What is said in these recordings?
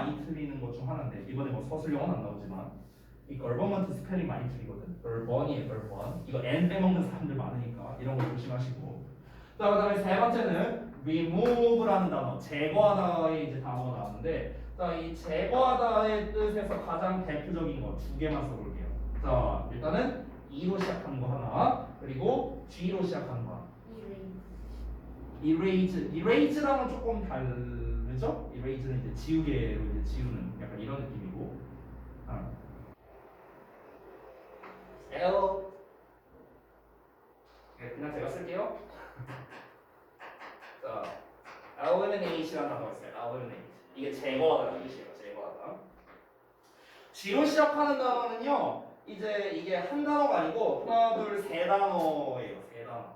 많이 틀리는 것 중 하나인데 이번에 뭐 서술형은 안 나오지만 이 걸버먼트 스펠링 많이 틀리거든. 걸번이에요, 걸번. 이거 n 빼먹는 사람들 많으니까 이런 거 조심하시고. 자, 그다음에 세 번째는 remove라는 단어, 제거하다의 이제 단어가 나왔는데, 자, 이 제거하다의 뜻에서 가장 대표적인 거 두 개만 써볼게요. 자, 일단은 e로 시작하는 거 하나, 그리고 g로 시작하는 거 하나. erase, erase랑은 조금 다르죠? erase는 이제 지우개로 이제 지우는 약간 이런 느낌이고, 아. L, 네, 그냥 제가 쓸게요. 자, eliminate이라는 단어가 있어요. eliminate. 이게 제거하다는 뜻이에요. 제거하다. G로 시작하는 단어는요. 이제 이게 한 단어가 아니고 하나, 둘, 세 단어예요. 세 단어.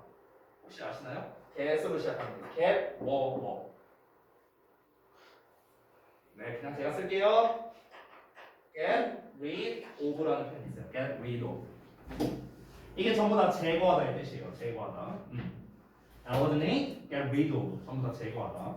혹시 아시나요? get으로 시작합니다. get, 뭐, 뭐. 네, 그냥 제가 쓸게요. get rid of라는 표현이 있어요. get rid of. 이게 전부 다 제거하다의 뜻이에요. 제거하다. 음. eliminate, get rid of. 전부 다 제거하다.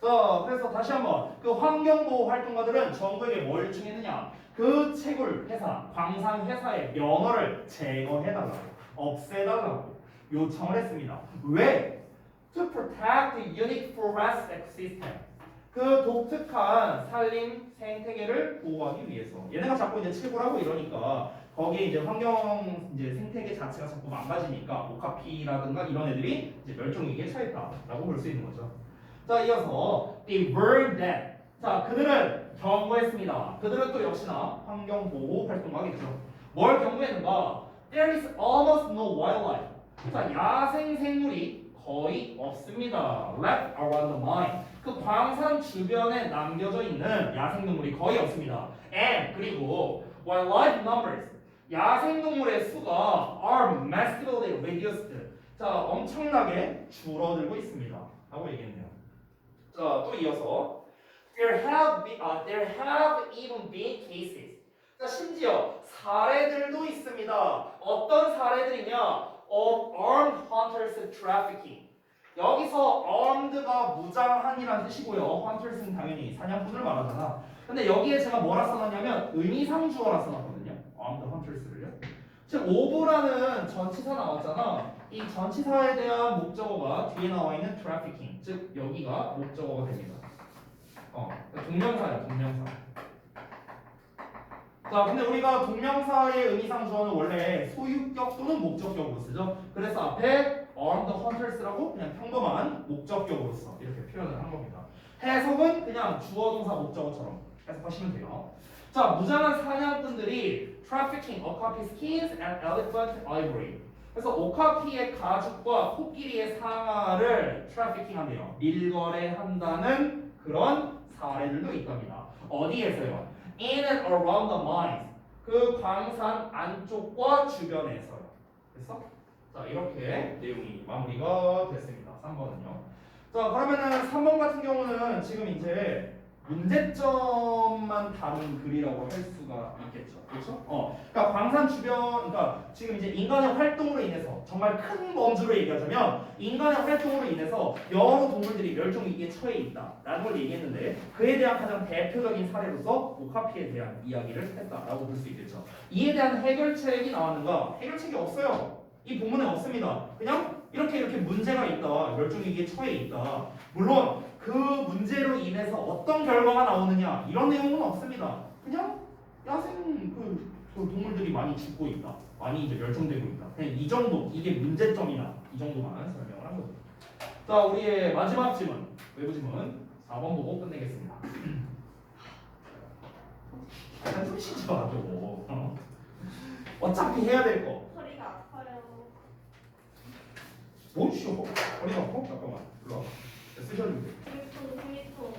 자, 그래서 다시 한번 그 환경보호 활동가들은 정부에게 뭘 요청했느냐? 그 채굴 회사, 광산 회사의 면허를 제거해달라고, 없애달라고 요청을 했습니다. 왜? To protect the unique forest ecosystem. 그 독특한 산림 생태계를 보호하기 위해서. 얘네가 자꾸 이제 채굴하고 이러니까 거기에 이제 환경 이제 생태계 자체가 자꾸 망가지니까 오카피라든가 이런 애들이 이제 멸종 위기에 처했다라고 볼 수 있는 거죠. 자, 이어서 they were dead. 자, 그들은 경고했습니다. 그들은 또 역시나 환경 보호 활동가겠죠. 뭘 경고했는가? There is almost no wildlife. 자, 야생 생물이 거의 없습니다. Left around the mine. 그 광산 주변에 남겨져 있는 야생 동물이 거의 없습니다. And 그리고 wildlife numbers. 야생 동물의 수가 are massively reduced. 자, 엄청나게 줄어들고 있습니다. 라고 얘기했네요. 자, 또 이어서 there have been, uh, there have even been cases. 자, 심지어 사례들도 있습니다. 어떤 사례들이냐? of armed hunters trafficking. 여기서 armed가 무장한이라는 뜻이고요. hunters는 당연히 사냥꾼을 말하잖아. 근데 여기에 제가 뭐라 써놨냐면 의미상주어라 써놨거든요. armed hunters를요. 지금 of라는 전치사 나왔잖아. 이 전치사에 대한 목적어가 뒤에 나와 있는 trafficking, 즉 여기가 목적어가 됩니다. 어, 동명사야, 동명사. 자, 근데 우리가 동명사의 의미상 주어는 원래 소유격 또는 목적격으로 쓰죠. 그래서 앞에 armed hunters라고 그냥 평범한 목적격으로 써 이렇게 표현을 한 겁니다. 해석은 그냥 주어 동사 목적어처럼 해석하시면 돼요. 자, 무장한 사냥꾼들이 trafficking okapi skins and elephant ivory. 그래서 오카피의 가죽과 코끼리의 상아를 한대요. 밀거래한다는 그런 사례들도 있답니다. 어디에서요? In and around the mines. 그 광산 안쪽과 주변에서요. 됐어? 자, 이렇게 내용이 마무리가 됐습니다. 3번은요. 자, 그러면은 3번 같은 경우는 지금 이제 문제점만 다룬 글이라고 할 수가 있겠죠. 그렇죠? 어. 그러니까 광산 주변 그러니까 지금 이제 인간의 활동으로 인해서 정말 큰 범주로 얘기하자면 인간의 활동으로 인해서 여러 동물들이 멸종 위기에 처해 있다라는 걸 얘기했는데 그에 대한 가장 대표적인 사례로서 오카피에 대한 이야기를 했다라고 볼 수 있겠죠. 이에 대한 해결책이 나왔는가? 해결책이 없어요. 이 본문에 없습니다. 그냥 이렇게 이렇게 문제가 있다. 멸종 위기에 처해 있다. 물론 그 문제로 인해서 어떤 결과가 나오느냐 이런 내용은 없습니다. 그냥 야생 그, 그 동물들이 많이 죽고 있다. 많이 이제 멸종되고 있다. 그냥 이 정도 이게 문제점이나 이 정도만 설명을 한 거죠. 자 우리의 마지막 지문 외부 지문 4번 보고 끝내겠습니다. 한숨 쉬지 마 저거. 어? 어차피 해야 될 거. 허리가 아파요. 뭘 쉬어? 허리가 아파? 잠깐만. 일로 와. 생리통, 생리통.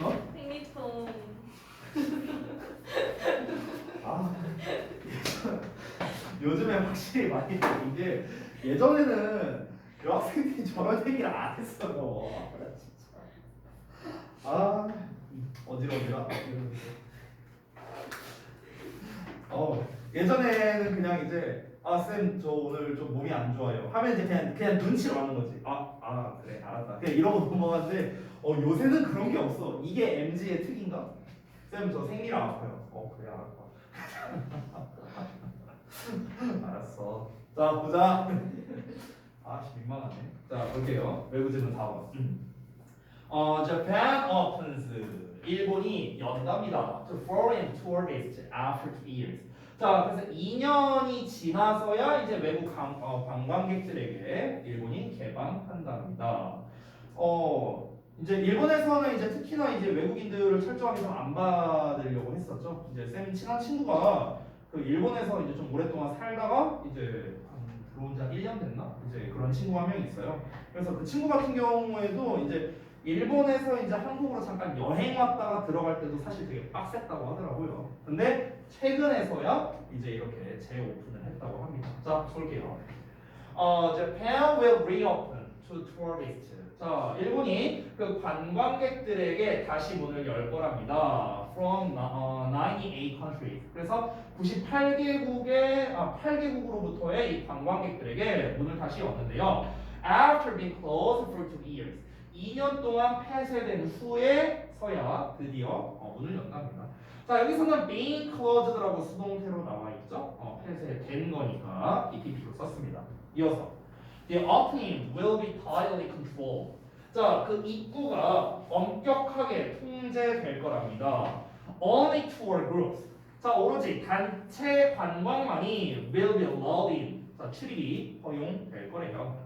어? 생리통. 아 요즘에 확실히 많이 바뀐 게 예전에는 여학생들이 저런 얘기를 안 했어요. 아, 나 진짜. 아 어지러워라. 어 예전에는 그냥 이제 아 쌤 저 오늘 좀 몸이 안 좋아요. 하면 이제 그냥 그냥 눈치로 하는 거지. 아아 그래 알았다. 그냥 이러고 넘어갔는데 어 요새는 그런 게 없어. 이게 MZ의 특인가? 쌤 저 생리랑 아파요. 어 그래 알았어. 알았어. 자 보자. 아씨 민망하네. 자 볼게요. 외국 질문 4번. 어 Japan opens 일본이 연답니다. To foreign tourists after two years. 자 그래서 2년이 지나서야 이제 외국 관, 어, 관광객들에게 일본이 개방한답니다. 어 이제 일본에서는 이제 특히나 이제 외국인들을 철저하게 좀 안 받으려고 했었죠. 이제 쌤 친한 친구가 그 일본에서 이제 좀 오랫동안 살다가 이제 한 들어온 지한 1년 됐나? 이제 그런 친구 한 명 있어요. 그래서 그 친구 같은 경우에도 이제 일본에서 이제 한국으로 잠깐 여행 왔다가 들어갈 때도 사실 되게 빡셌다고 하더라고요. 근데 최근에서야 이제 이렇게 재오픈을 했다고 합니다. 자, 볼게요. 어, Japan will reopen to tourists. 자, 일본이 그 관광객들에게 다시 문을 열 거랍니다. From 어, 98 countries. 그래서 98개국의 아, 8개국으로부터의 이 관광객들에게 문을 다시 였는데요. After being closed for two years. 2년 동안 폐쇄된 후에 서야 드디어 어, 문을 연답니다. 자 여기서는 being closed라고 수동태로 나와 있죠. 어, 폐쇄된 거니까 EPP로 썼습니다. 이어서 the opening will be tightly controlled. 자그 입구가 엄격하게 통제될 거랍니다. Only tour groups. 자 오로지 단체 관광만이 will be allowed in. 자 출입이 허용될 거래요.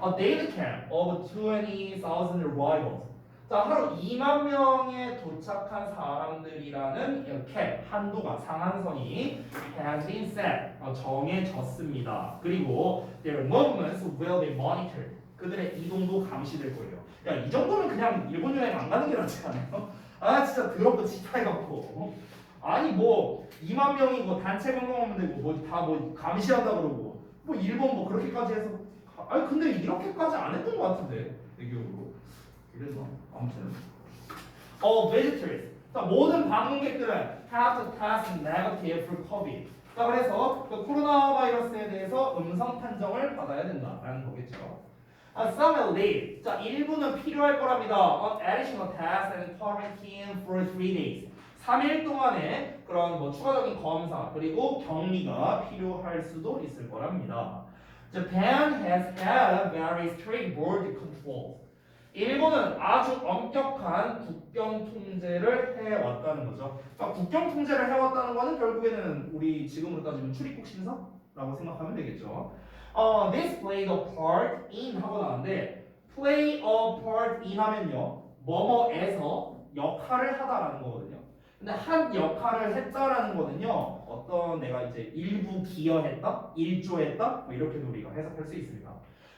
A daily cap of 20,000 arrivals. 자, 하루 2만 명에 도착한 사람들이라는 이 캡, 한도가 상한선이 has been set, 어, 정해졌습니다. 그리고 their movements will be monitored. 그들의 이동도 감시될 거예요. 야, 이 정도면 그냥 일본 여행 안 가는 게 낫지 않아요? 아, 진짜 더럽고 지타해갖고. 아니 뭐 2만 명이 뭐 단체 관광하면 되고 뭐다뭐 감시한다 그러고 뭐 일본 뭐 그렇게까지 해서 가- 아니 근데 이렇게까지 안 했던 것 같은데 내 기억으로 그래서 아무튼 어 visitors 자 모든 방문객들은 have to test negative for COVID 자 그래서 그 코로나 바이러스에 대해서 음성 판정을 받아야 된다라는 거겠죠. 아, some will need. 자, 일부는 필요할 거랍니다. On additional test and quarantine for three days. 3일 동안의 그런 뭐 추가적인 검사 그리고 격리가 필요할 수도 있을 거랍니다. Japan has had very strict border control. 일본은 아주 엄격한 국경 통제를 해왔다는 거죠. 그러니까 국경 통제를 해왔다는 거는 결국에는 우리 지금으로 따지면 출입국 심사라고 생각하면 되겠죠. 어, this played a part in 하고 나왔는데 play a part in 하면요 뭐뭐에서 역할을 하다라는 거거든요. 근데 한 역할을 했다라는 거는요 어떤 내가 이제 일부 기여했다, 일조했다 뭐 이렇게도 우리가 해석할 수 있습니다.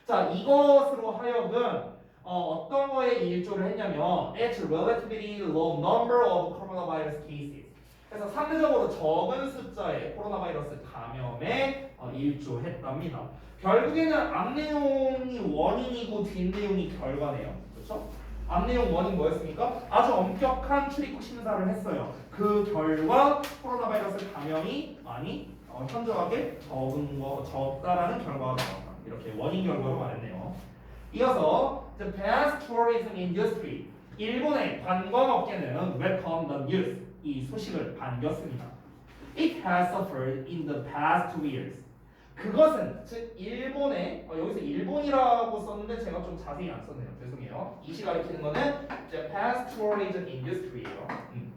자 이것으로 하여금 어, 어떤 거에 일조를 했냐면 at relatively low number of coronavirus cases. 그래서 상대적으로 적은 숫자의 코로나 바이러스 감염에 어, 일조했답니다. 결국에는 앞 내용이 원인이고 뒷 내용이 결과네요. 그렇죠? 앞 내용 원인 뭐였습니까? 아주 엄격한 출입국 심사를 했어요. 그 결과 코로나 바이러스 감염이 많이 어, 현저하게 적은 거 적다라는 결과가 나왔다. 이렇게 원인 결과로 말했네요. 이어서 the past tourism industry 일본의 관광업계는 welcome the news 이 소식을 반겼습니다. It has suffered in the past two years. 그것은 즉 일본의 어, 여기서 일본이라고 썼는데 제가 좀 자세히 안 썼네요. 죄송해요. 이시 가리키는 거는 Japan's tourism industry예요. 음.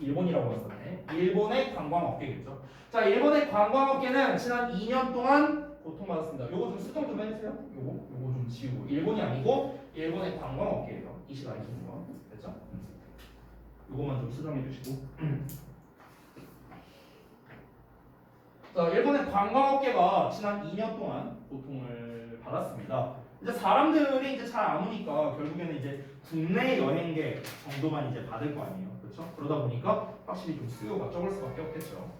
일본이라고 썼네. 일본의 관광업계겠죠. 자, 일본의 관광업계는 지난 2년 동안 고통받았습니다. 요거 좀 수정 좀 해주세요. 요거 요거 좀 지우고 일본이 아니고 일본의 관광 업계예요. 이시 가리키는 거 됐죠? 음. 요거만 좀 수정해 주시고. 자, 일본의 관광업계가 지난 2년 동안 고통을 받았습니다. 이제 사람들이 이제 잘 안 오니까 결국에는 이제 국내 여행객 정도만 이제 받을 거 아니에요. 그렇죠? 그러다 보니까 확실히 좀 수요가 적을 수밖에 없겠죠.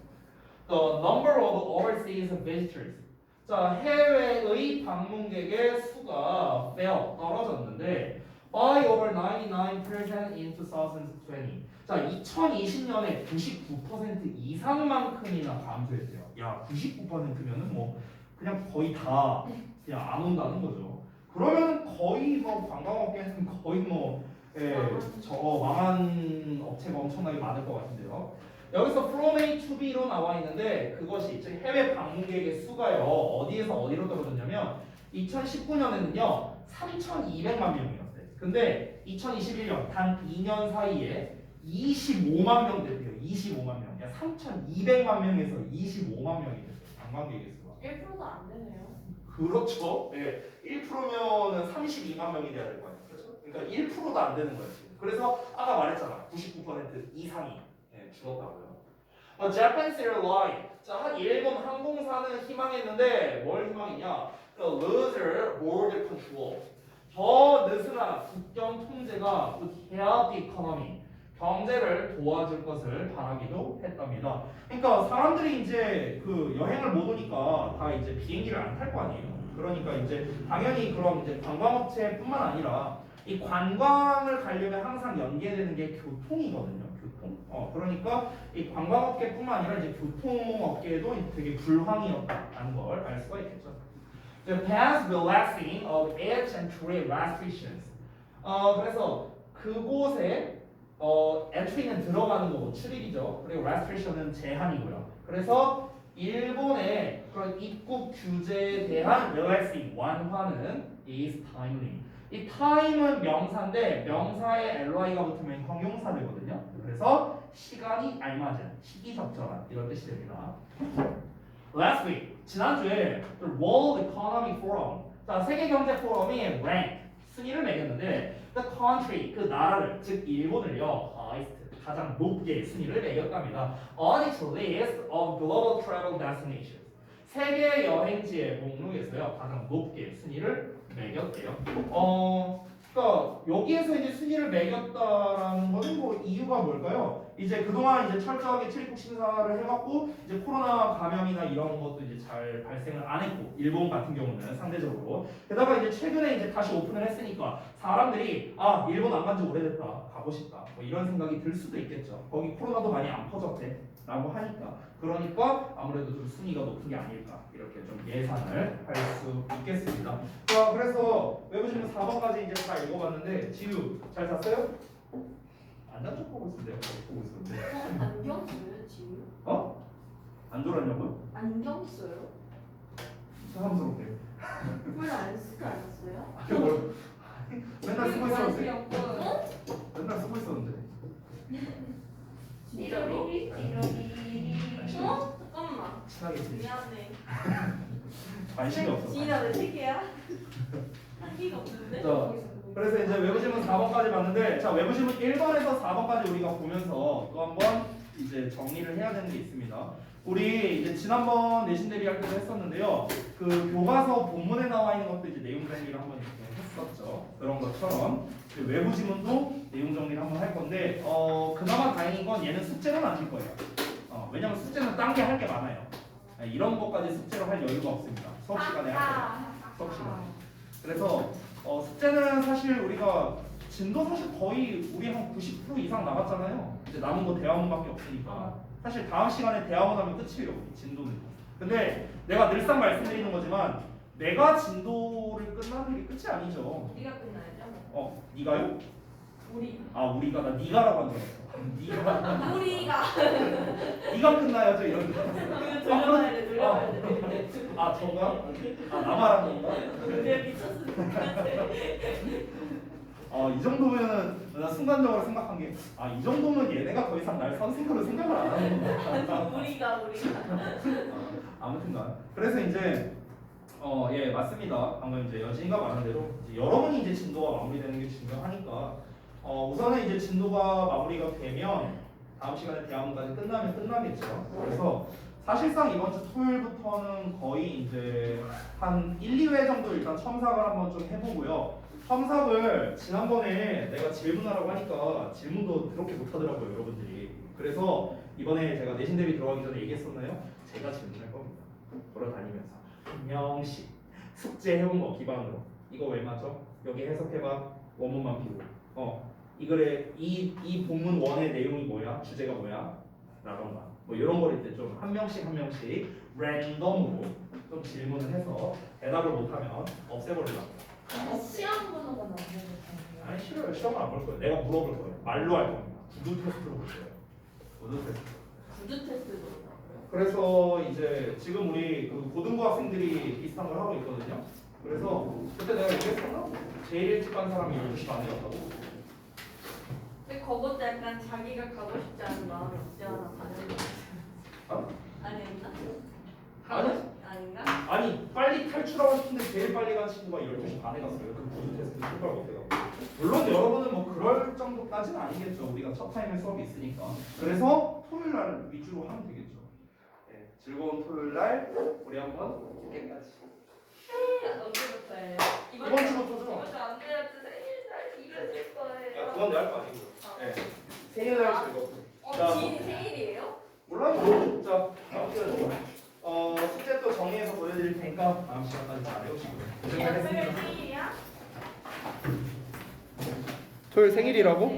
The number of overseas visitors. 자, 해외의 방문객의 수가 fell 떨어졌는데 by over 99% in 2020. 자, 2020년에 99% 이상만큼이나 감소했대요. 야, 99%면은 뭐 그냥 거의 다 그냥 안 온다는 거죠. 그러면 거의 뭐 관광업계는 거의 뭐 예, 저 망한 업체가 엄청나게 많을 것 같은데요. 여기서 from A to B로 나와 있는데 그것이 즉 해외 방문객의 수가요 어디에서 어디로 떨어졌냐면 2019년에는요 3,200만 명이었어요. 근데 2021년 단 2년 사이에 25만 명 됐대요. 25만 명. 야 3,200만 명에서 25만 명이 됐어요. 관광객의 수가. 1%도 안 되네요. 그렇죠. 예. 1%면은 32만 명이 돼야 될 거 아니에요. 그렇죠? 그러니까 1%도 안 되는 거예요. 지금. 그래서 아까 말했잖아. 99% 이상이 예, 죽었다고요. 어, Japanese Airline. 자, 한 일본 항공사는 희망했는데 뭘 희망했냐? The loser border control. 더 느슨한 국경 통제가 help economy. 경제를 도와줄 것을 바라기도 했답니다. 그러니까 사람들이 이제 그 여행을 못 오니까 다 이제 비행기를 안 탈 거 아니에요. 그러니까 이제 당연히 그럼 이제 관광업체뿐만 아니라 이 관광을 가려면 항상 연계되는 게 교통이거든요. 교통. 어 그러니까 이 관광업계뿐만 아니라 이제 교통업계도 되게 불황이었다는 걸 알 수가 있겠죠. The past relaxing of air entry restrictions. 어 그래서 그곳에 어 entry는 들어가는 거고 출입이죠. 그리고 restriction은 제한이고요. 그래서 일본의 그런 입국 규제에 대한 relaxing 완화는 is timely. 이 time은 명사인데 명사에 ly가 붙으면 형용사 되거든요. 그래서 시간이 알맞은, 시기적절한 이런 뜻이 됩니다. Last week 지난주에 the World Economic Forum 자 세계 경제 포럼이 rank 순위를 매겼는데 the country 그 나라를 즉 일본을요 highest 가장 높게 순위를 매겼답니다. on its list of global travel destinations 세계 여행지의 목록에서요 가장 높게 순위를 매겼대요. 어 그러니까 여기에서 이제 순위를 매겼다라는 거는 뭐 이유가 뭘까요? 이제 그동안 이제 철저하게 출입국 심사를 해갖고 이제 코로나 감염이나 이런 것도 이제 잘 발생을 안 했고 일본 같은 경우는 상대적으로. 게다가 이제 최근에 이제 다시 오픈을 했으니까 사람들이 아 일본 안 간 지 오래됐다 가고 싶다 뭐 이런 생각이 들 수도 있겠죠. 거기 코로나도 많이 안 퍼졌대라고 하니까. 그러니까 아무래도 좀 순위가 높은 게 아닐까 이렇게 좀 예상을 할 수 있겠습니다. 자 그래서 외부신문 4번까지 이제 다 읽어봤는데 지우 잘 잤어요? 안잔 척 보고 있었는데요 보고 있었는데 어, 안경 써요 지금? 어? 안 졸았냐고요? 안경 써요? 사람스럽게 원래 안 쓰지 않았어요? 아, 뭘 맨날 쓰고 있었는데 어? 맨날 쓰고 있었는데 진짜로? 어? 잠깐만 친하게 지내 미안해 관심이 없어 지인아 왜 책이야? 한기가 없는데? 자, 그래서 이제 외부지문 4번까지 봤는데 자 외부지문 1번에서 4번까지 우리가 보면서 또 한번 이제 정리를 해야 되는 게 있습니다. 우리 이제 지난번 내신 대비 할 때도 했었는데요. 그 교과서 본문에 나와 있는 것도 이제 내용 정리를 한번 이렇게 했었죠. 그런 것처럼 그 외부 지문도 내용 정리를 한번 할 건데 어 그나마 다행인 건 얘는 숙제는 안줄 거예요. 어, 왜냐면 숙제는 딴 게 할 게 많아요. 네, 이런 것까지 숙제로 할 여유가 없습니다. 수업 시간에 할 때. 수업 시간에. 그래서 어, 숙제는 사실 우리가 진도 사실 거의 우리 한 90% 이상 나갔잖아요. 이제 남은 거 대화문밖에 없으니까. 사실 다음 시간에 대화문 하면 끝이에요. 이 진도는. 근데 내가 늘상 말씀드리는 거지만 내가 진도를 끝나는 게 끝이 아니죠. 우리가 끝나야죠 어, 네가요? 우리 아, 우리가 나 네가라고 한 줄 알았어. 네가 우리가 네가 끝나야죠 이런 거. 이거 돌려봐야 돼 돌려봐야 돼 아, 저가? 아, 나 말하는 건가? 내가 미쳤으니까 어, 이 정도면은 나 순간적으로 생각한 게 아, 이 정도면 얘네가 더 이상 날 선생으로 생각을 안 하는 건가? 우리가 우리가 아무튼간 그래서 이제 어, 예, 맞습니다. 방금 이제 여진이가 말한 대로 이제 여러분이 이제 진도가 마무리되는 게 중요하니까 어, 우선은 이제 진도가 마무리가 되면 다음 시간에 대학원까지 끝나면 끝나겠죠. 그래서 사실상 이번 주 토요일부터는 거의 이제 한 1, 2회 정도 일단 첨삭을 한번 좀 해보고요. 첨삭을 지난번에 내가 질문하라고 하니까 질문도 그렇게 못하더라고요, 여러분들이. 그래서 이번에 제가 내신 대비 들어가기 전에 얘기했었나요? 제가 질문할 겁니다. 돌아다니면서 한 명씩 숙제 해온 거 기반으로 이거 왜 맞아? 여기 해석해봐 원문만 비고 어 이 글에 이, 이 본문 원의 내용이 뭐야? 주제가 뭐야? 라던가 뭐 이런 거일 때 좀 한 명씩 한 명씩 랜덤으로 좀 질문을 해서 대답을 못하면 없애버리려고 시험 보는 건 못하세요? 아니 싫어요. 시험을 안 볼 거예요. 내가 물어볼 거예요. 말로 할 겁니다. 구두 테스트로 볼 거예요. 구두 테스트. 구두 있다고요? 그래서 이제 지금 우리 그 고등부 학생들이 비슷한 걸 하고 있거든요. 그래서 그때 내가 얘기했었나? 제일 일찍 간 사람이 12시 반에 갔다고. 그것도 약간 자기가 가고 싶지 않은 마음이 없지 않아 가는 거 아? 아니었나? 아니. 아닌가? 아니 빨리 탈출하고 싶은데 제일 빨리 간 친구가 12시 반에 갔어요. 그 구두 테스트 출발 못해요. 물론 여러분은 뭐 그럴 정도까지는 아니겠죠. 우리가 첫 타임에 수업이 있으니까. 그래서 토요일 날 위주로 하면 되겠죠. 네, 즐거운 토요일 날 우리 한번 깨까지. 언제부터예요? 이번 주부터죠. 이번 주 안 돼야지 생일날 거예요. 야, 그건 내 할 거 아니고. 네. 생일 날 즐겁고. 어, 자. 지인 생일이에요? 몰라요. 자, 아무튼 어 숙제 또 정리해서 보내드릴 테니까 다음 시간까지 잘 해오시고요. 연습일 생일이야? 토요일 생일이라고?